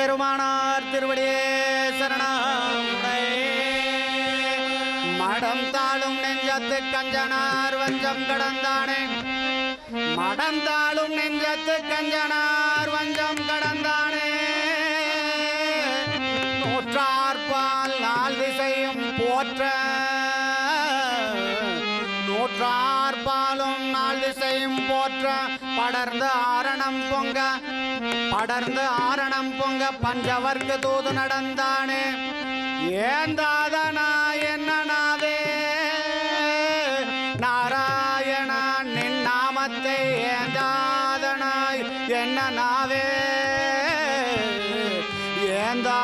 எம்பெருமானார் திருவடியே சரணாமுடை. மடம் தாழும் நெஞ்சத்து கஞ்சனார் வஞ்சம் கடந்தானே. மடம் தாழும் நெஞ்சத்து கஞ்சனார் வஞ்சம் கடந்தானே. போற்ற படர்ந்து ஆரணம் பொங்க படர்ந்து ஆரணம் பொங்க பஞ்சவர்க்கு தூது நடந்தானே. ஏந்தாதனா என்னனாவே நாராயணா நின் நாமத்தை ஏந்தாதனாய் என்னனாவே ஏந்தா